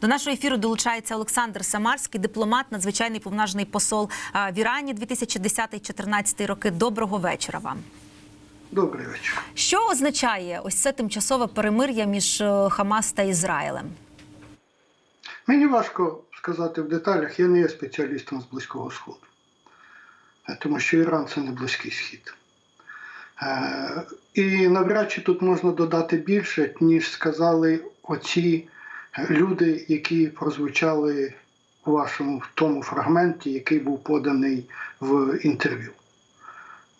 До нашого ефіру долучається Олександр Самарський, дипломат, надзвичайний повнажний посол в Ірані 2010-2014 роки. Доброго вечора вам. Добрий вечір. Що означає ось це тимчасове перемир'я між е, Хамас та Ізраїлем? Мені важко сказати в деталях, я не є спеціалістом з Близького Сходу, Е, тому що Іран це не близький схід. Е, І навряд чи тут можна додати більше, ніж сказали оці люди, які прозвучали у вашому в тому фрагменті, який був поданий в інтерв'ю.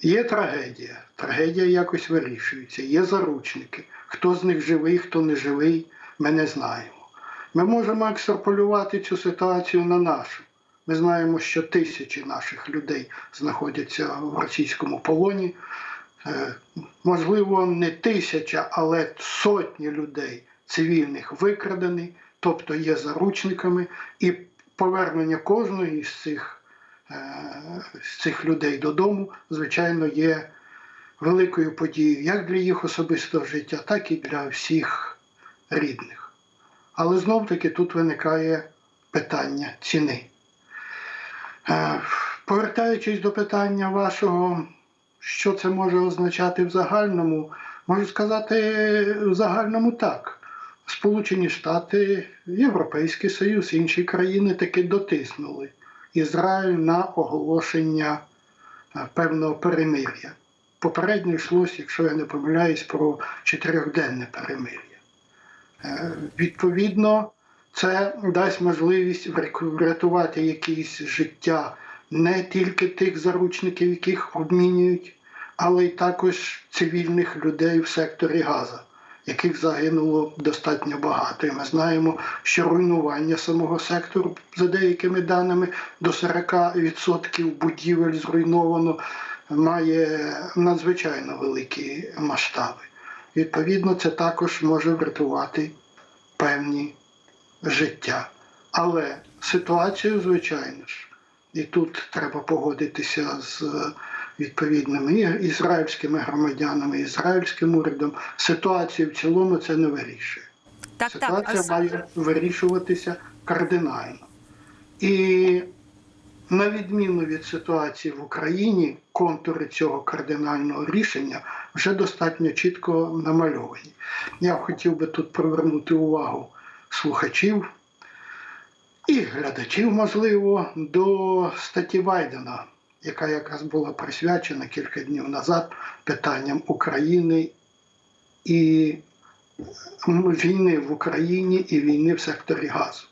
Є трагедія, трагедія якось вирішується, є заручники. Хто з них живий, хто не живий, ми не знаємо. Ми можемо екстраполювати цю ситуацію на нашу. Ми знаємо, що тисячі наших людей знаходяться в російському полоні. Е, Можливо, не тисяча, але сотні людей цивільних викрадені, тобто є заручниками, і повернення кожної з цих, е, з цих людей додому, звичайно, є великою подією як для їх особистого життя, так і для всіх рідних. Але знов таки тут виникає питання ціни. Е, Повертаючись до питання вашого, що це може означати в загальному, можу сказати в загальному так. Сполучені Штати, Європейський Союз, інші країни таки дотиснули Ізраїль на оголошення е, певного перемир'я. Попередньо йшлося, якщо я не помиляюсь, про чотирьохденне перемир'я. Е, Відповідно, це дасть можливість врятувати якісь життя не тільки тих заручників, яких обмінюють, але й також цивільних людей в секторі Газа, яких загинуло достатньо багато. І ми знаємо, що руйнування самого сектору, за деякими даними, до 40% будівель зруйновано, має надзвичайно великі масштаби. Відповідно, це також може врятувати певні життя. Але ситуацію, звичайно ж, і тут треба погодитися з відповідними і- ізраїльськими громадянами, ізраїльським урядом. Ситуацію в цілому це не вирішує. Так, так. Ситуація а- має вирішуватися кардинально. І на відміну від ситуації в Україні, контури цього кардинального рішення вже достатньо чітко намальовані. Я хотів би тут привернути увагу слухачів і глядачів, можливо, до статті Байдена, яка якраз була присвячена кілька днів назад питанням України і війни в Україні і війни в секторі газу.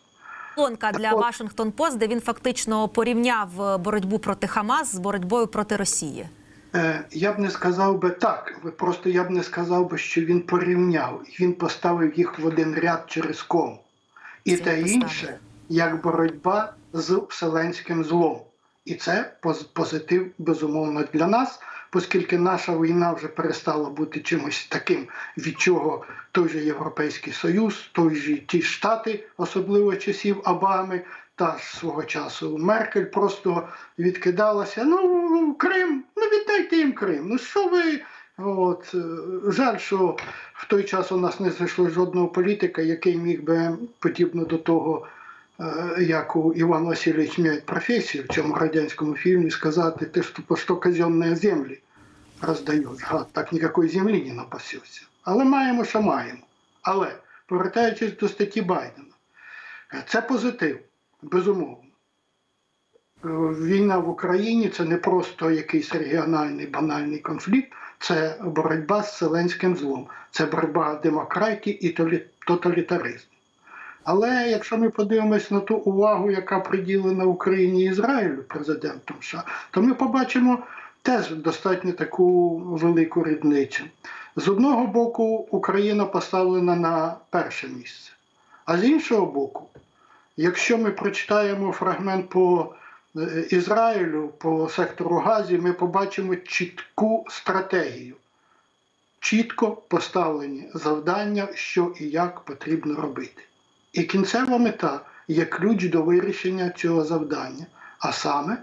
Колонка для Вашингтон Пост, де він фактично порівняв е, боротьбу проти Хамас з боротьбою проти Росії. Е, Я б не сказав би так, просто я б не сказав би, що він порівняв, він поставив їх в один ряд через кому. І Це те поставив. інше, як боротьба з вселенським злом. І це поз- позитив, безумовно, для нас, оскільки наша війна вже перестала бути чимось таким, від чого той же Європейський Союз, той же ті Штати, особливо часів Обами, та ж свого часу Меркель просто відкидалася. Ну, Крим, ну віддайте їм Крим. Ну що ви? От е, жаль, що в той час у нас не знайшло жодного політика, який міг би подібно до того, е, як у Іван Васильович має професію в цьому радянському фільмі, сказати, ти що по що казенні землі роздаєш. Гад, так ніякої землі не напасився. Але маємо, що маємо. Але повертаючись до статті Байдена, е, це позитив, безумовно. Е, Війна в Україні це не просто якийсь регіональний банальний конфлікт, це боротьба з вселенським злом, це боротьба демократії і тоталітаризму. Але якщо ми подивимось на ту увагу, яка приділена Україні і Ізраїлю президентом США, то ми побачимо теж достатньо таку велику різницю. З одного боку, Україна поставлена на перше місце, а з іншого боку, якщо ми прочитаємо фрагмент по е, Ізраїлю, по сектору Газі, ми побачимо чітку стратегію, чітко поставлені завдання, що і як потрібно робити. І кінцева мета є ключ до вирішення цього завдання, а саме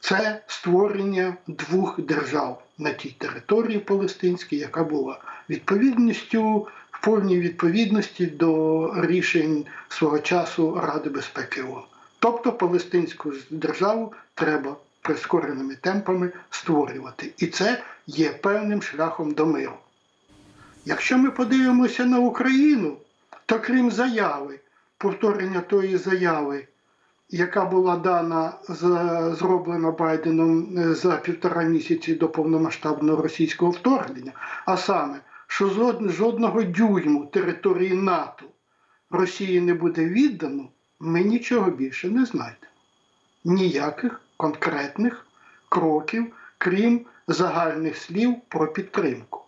це створення двох держав на тій території палестинській, яка була відповідністю в повній відповідності до рішень свого часу Ради безпеки ООН. Тобто Палестинську державу треба прискореними темпами створювати. І це є певним шляхом до миру. Якщо ми подивимося на Україну, то крім заяви, повторення тої заяви, яка була дана зроблена Байденом е, за півтора місяці до повномасштабного російського вторгнення, а саме, що жодного дюйму території НАТО Росії не буде віддано, ми нічого більше не знайдемо. Ніяких конкретних кроків, крім загальних слів про підтримку.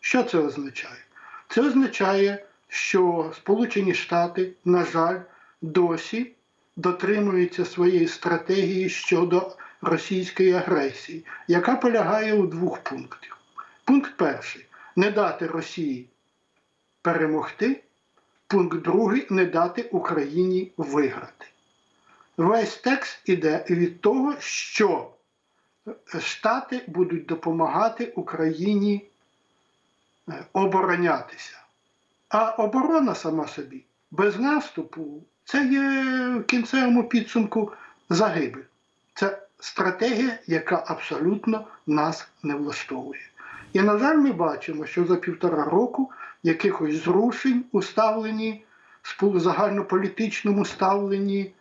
Що це означає? Це означає, що Сполучені Штати, на жаль, досі дотримуються своєї стратегії щодо російської агресії, яка полягає у двох пунктах. Пункт перший не дати Росії перемогти. Пункт другий не дати Україні виграти. Весь текст іде від того, що Штати будуть допомагати Україні е, оборонятися. А оборона сама собі без наступу це є в кінцевому підсумку загибель. Це стратегія, яка абсолютно нас не влаштовує. І, на жаль, ми бачимо, що за півтора року якихось зрушень у ставленні, загальнополітичному ставленні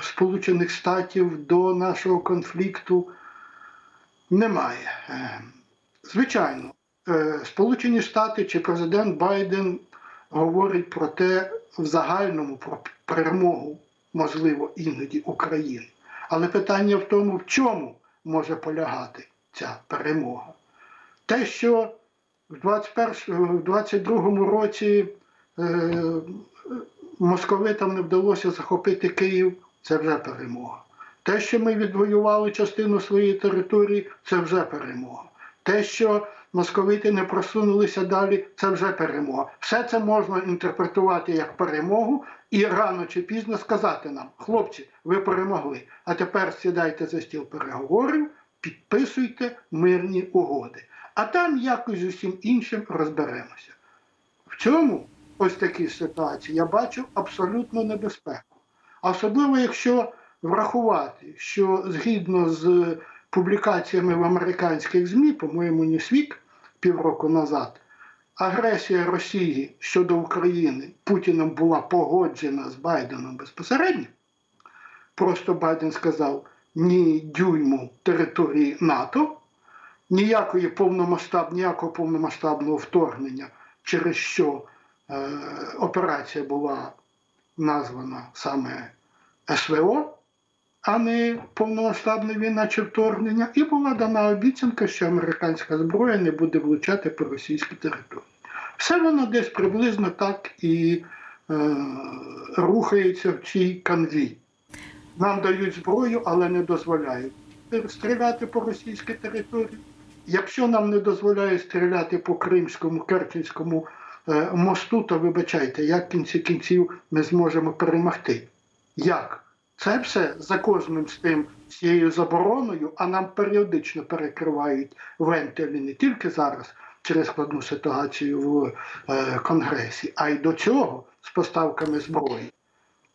Сполучених Штатів до нашого конфлікту немає. Е, Звичайно, Сполучені Штати чи президент Байден говорить про те в загальному, про перемогу, можливо, іноді України. Але питання в тому, в чому може полягати ця перемога. Те, що в 21, в 22 році е, московитам не вдалося захопити Київ, це вже перемога. Те, що ми відвоювали частину своєї території, це вже перемога. Те, що московити не просунулися далі, це вже перемога. Все це можна інтерпретувати як перемогу і рано чи пізно сказати нам, хлопці, ви перемогли. А тепер сідайте за стіл переговорів, підписуйте мирні угоди. А там якось з усім іншим розберемося. В цьому ось такій ситуації я бачу абсолютну небезпеку. Особливо, якщо врахувати, що згідно з публікаціями в американських ЗМІ, по-моєму, Ньюсвік півроку назад, агресія Росії щодо України. Путіним була погоджена з Байденом безпосередньо. Просто Байден сказав ні дюйму території НАТО, ніякої повномасштаб, ніякого повномасштабного вторгнення, через що е, операція була названа саме СВО, а не повномасштабна війна чи вторгнення, і була дана обіцянка, що американська зброя не буде влучати по російській території. Все воно десь приблизно так і е, рухається в цій канві. Нам дають зброю, але не дозволяють стріляти по російській території. Якщо нам не дозволяють стріляти по Кримському, Керченському е, мосту, то вибачайте, як в кінці кінців ми зможемо перемогти? Як? Це все за кожним з тим цією забороною, а нам періодично перекривають вентилі не тільки зараз через складну ситуацію в е, Конгресі, а й до цього з поставками зброї.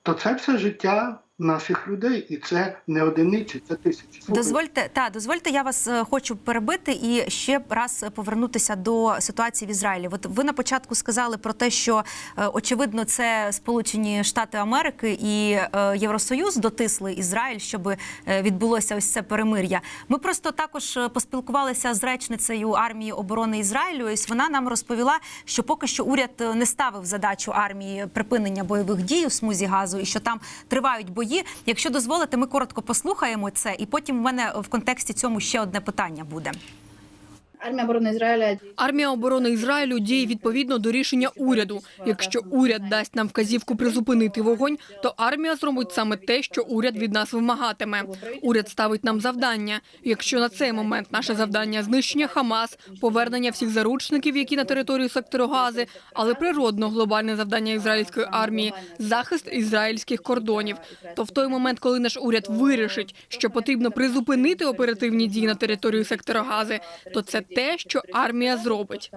То це все життя наших людей, і це не одиниці, це тисячі. Дозвольте, та дозвольте, я вас е, хочу перебити і ще раз повернутися до ситуації в Ізраїлі. От ви на початку сказали про те, що е, очевидно це Сполучені Штати Америки і е, Євросоюз дотисли Ізраїль, щоб відбулося ось це перемир'я. Ми просто також поспілкувалися з речницею армії оборони Ізраїлю. І вона нам розповіла, що поки що уряд не ставив задачу армії припинення бойових дій у смузі газу, і що там тривають бої. Якщо дозволите, ми коротко послухаємо це, і потім в мене в контексті цьому ще одне питання буде. Армія оборони Ізраїля Армія оборони Ізраїлю діє відповідно до рішення уряду. Якщо уряд дасть нам вказівку призупинити вогонь, то армія зробить саме те, що уряд від нас вимагатиме. Уряд ставить нам завдання. Якщо на цей момент наше завдання знищення Хамас, повернення всіх заручників, які на територію сектору Гази, але природно глобальне завдання ізраїльської армії захист ізраїльських кордонів. То в той момент, коли наш уряд вирішить, що потрібно призупинити оперативні дії на територію сектора Гази, то це те, що армія зробить.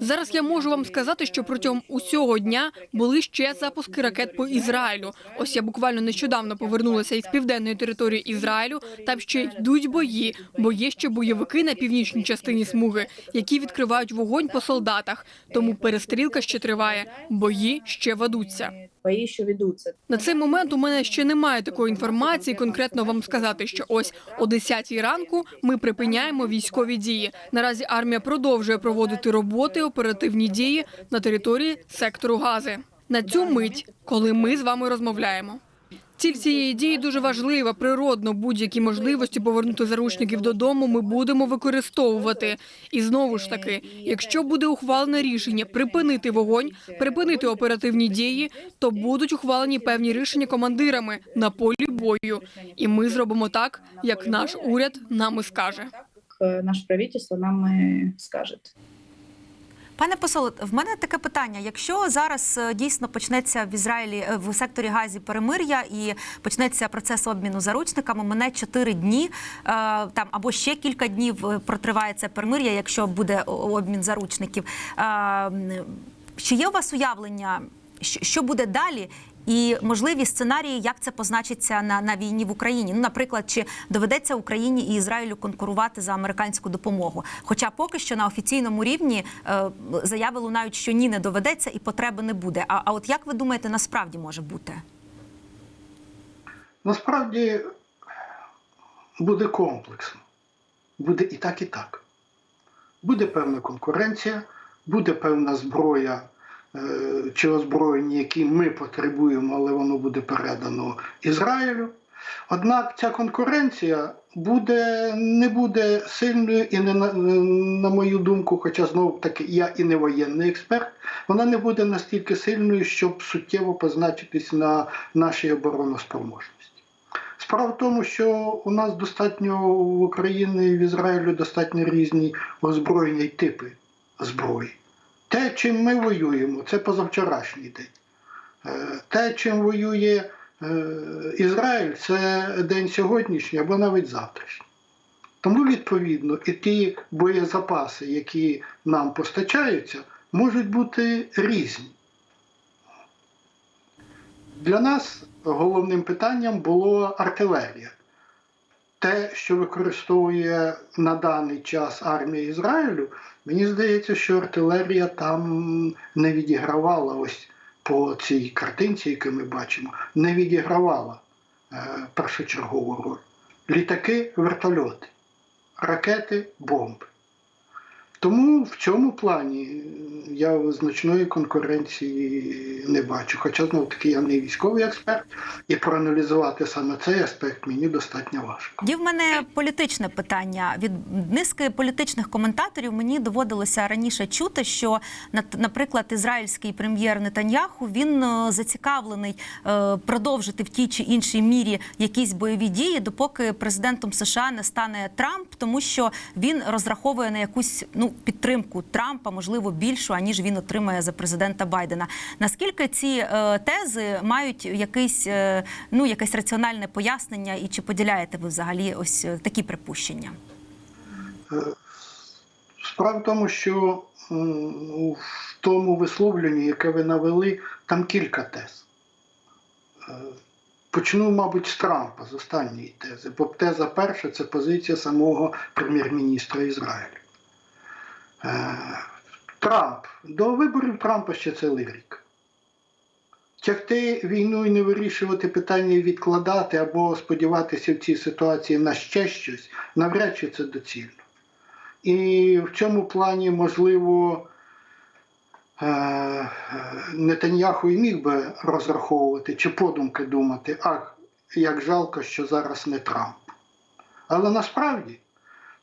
Зараз я можу вам сказати, що протягом усього дня були ще запуски ракет по Ізраїлю. Ось я буквально нещодавно повернулася із південної території Ізраїлю. Там ще йдуть бої, бо є ще бойовики на північній частині смуги, які відкривають вогонь по солдатах. Тому перестрілка ще триває, бої ще ведуться. Бої, що ведуться. На цей момент у мене ще немає такої інформації. Конкретно вам сказати, що ось о 10 ранку ми припиняємо військові дії. Наразі армія продовжує проводити роботи, оперативні дії на території сектору Гази. На цю мить, коли ми з вами розмовляємо. Ціль цієї дії дуже важлива. Природно, будь-які можливості повернути заручників додому ми будемо використовувати. І знову ж таки, якщо буде ухвалене рішення припинити вогонь, припинити оперативні дії, то будуть ухвалені певні рішення командирами на полі бою. І ми зробимо так, як наш уряд нам і скаже. Як наше правительство нам і скаже. Пане посол, в мене таке питання: якщо зараз е, дійсно почнеться в Ізраїлі е, в секторі Газі перемир'я і почнеться процес обміну заручниками, мене чотири дні е, там або ще кілька днів протриває це перемир'я, якщо буде обмін заручників. Чи є у вас уявлення, що буде далі? І можливі сценарії, як це позначиться на, на війні в Україні. Ну, наприклад, чи доведеться Україні і Ізраїлю конкурувати за американську допомогу? Хоча поки що на офіційному рівні е, заяви лунають, що ні, не доведеться і потреби не буде. А, а от як ви думаєте, насправді може бути? Насправді буде комплексно. Буде і так, і так. Буде певна конкуренція, буде певна зброя чи озброєння, які ми потребуємо, але воно буде передано Ізраїлю. Однак ця конкуренція буде, не буде сильною і не на, на мою думку, хоча знову таки я і не воєнний експерт, вона не буде настільки сильною, щоб суттєво позначитись на нашій обороноспроможності. Справа в тому, що у нас достатньо в Україні і в Ізраїлі достатньо різні озброєння й типи зброї. Те, чим ми воюємо, це позавчорашній день. Е, Те, чим воює е, Ізраїль, це день сьогоднішній або навіть завтрашній. Тому, відповідно, і ті боєзапаси, які нам постачаються, можуть бути різні. Для нас головним питанням було артилерія. Те, що використовує на даний час армія Ізраїлю, мені здається, що артилерія там не відігравала ось по цій картинці, яку ми бачимо, не відігравала е, першочергову роль. Літаки, вертольоти, ракети, бомби. Тому в цьому плані е, я значної конкуренції не бачу. Хоча знову таки я не військовий експерт, і проаналізувати саме цей аспект мені достатньо важко. Є в мене політичне питання. Від низки політичних коментаторів мені доводилося раніше чути, що наприклад, ізраїльський прем'єр Нетаньяху він е, зацікавлений е, продовжити в тій чи іншій мірі якісь бойові дії, допоки президентом США не стане Трамп, тому що він розраховує на якусь ну підтримку Трампа, можливо, більшу аніж він отримає за президента Байдена. Наскільки ці е, тези мають якийсь е, ну якесь раціональне пояснення, і чи поділяєте ви взагалі ось е, такі припущення? Справа в тому, що в тому висловленні, яке ви навели, там кілька тез. Е, Почну, мабуть, з Трампа, з останньої тези. Бо теза перша це позиція самого прем'єр-міністра Ізраїлю. Е, Трамп. До виборів Трампа ще цілий рік. Тягти війну і не вирішувати питання і відкладати або сподіватися в цій ситуації на ще щось, навряд чи це доцільно. І в цьому плані, можливо, е, Нетаньяху і міг би розраховувати чи подумки думати, ах, як жалко, що зараз не Трамп. Але насправді,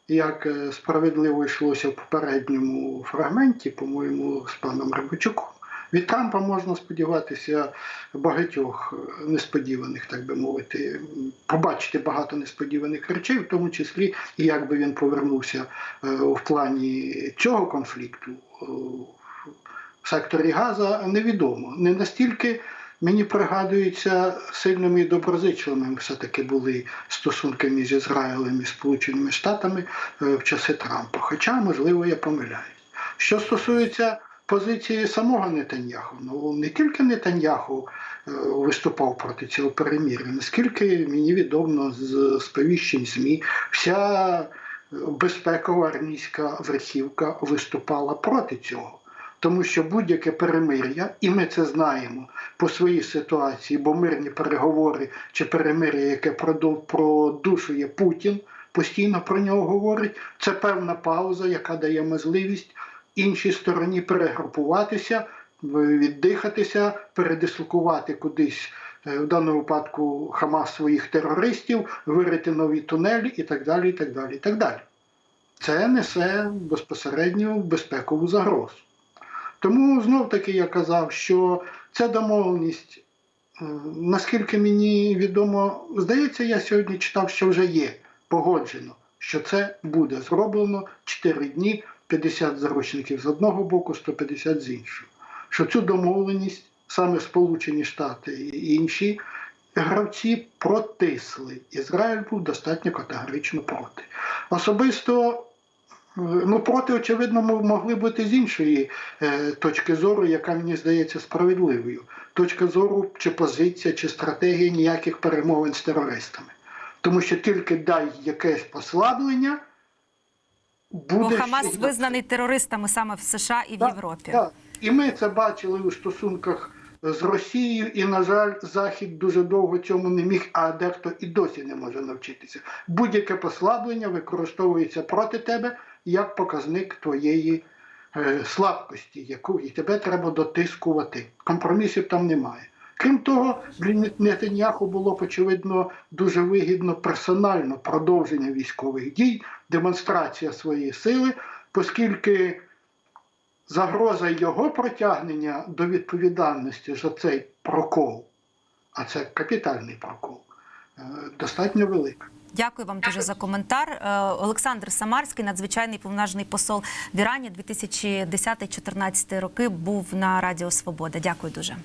як е, справедливо йшлося в попередньому фрагменті, по-моєму, з паном Рибачуком, від Трампа можна сподіватися багатьох е, несподіваних, так би мовити, побачити багато несподіваних речей, в тому числі і як би він повернувся е, в плані цього конфлікту в секторі Газа, невідомо. Не настільки мені пригадується сильними і доброзичливими все-таки були стосунки між Ізраїлем і Сполученими Штатами е, в часи Трампа. Хоча, можливо, я помиляюсь. Що стосується позиції самого Нетаньяху, ну не тільки Нетаньяху е, виступав проти цього перемір'я, наскільки мені відомо з сповіщень ЗМІ, вся безпекова армійська верхівка виступала проти цього. Тому що будь-яке перемир'я, і ми це знаємо по своїй ситуації, бо мирні переговори чи перемир'я, яке продушує Путін, постійно про нього говорить, це певна пауза, яка дає можливість іншій стороні перегрупуватися, віддихатися, передислокувати кудись. е, В даному випадку Хамас своїх терористів, вирити нові тунелі і так далі. і так далі, і так далі. Це несе безпосередньо безпекову загрозу. Тому знов таки я казав, що ця домовленість, е, наскільки мені відомо, здається, я сьогодні читав, що вже є погоджено, що це буде зроблено 4 дні, 50 заручників з одного боку, 150 з іншого. Що цю домовленість саме Сполучені Штати і інші гравці протисли. Ізраїль був достатньо категорично проти. Особисто Ну, проти, очевидно, могли бути з іншої е, точки зору, яка мені здається справедливою. Точка зору, чи позиція, чи стратегія ніяких перемовин з терористами. Тому що тільки дай якесь послаблення, буде. Бо Хамас щось- визнаний терористами саме в США і в Європі. Так. І ми це бачили у стосунках з Росією, і, на жаль, Захід дуже довго цьому не міг, а дехто і досі не може навчитися. Будь-яке послаблення використовується проти тебе як показник твоєї е, слабкості, яку і тебе треба дотискувати. Компромісів там немає. Крім того, Нетаньяху було очевидно дуже вигідно персонально продовження військових дій, демонстрація своєї сили, оскільки загроза його притягнення до відповідальності за цей прокол, а це капітальний прокол, достатньо велика. Дякую вам дуже за коментар. Е, Олександр Самарський, надзвичайний повноважний посол в Ірані 2010-2014 роки, був на Радіо Свобода. Дякую дуже.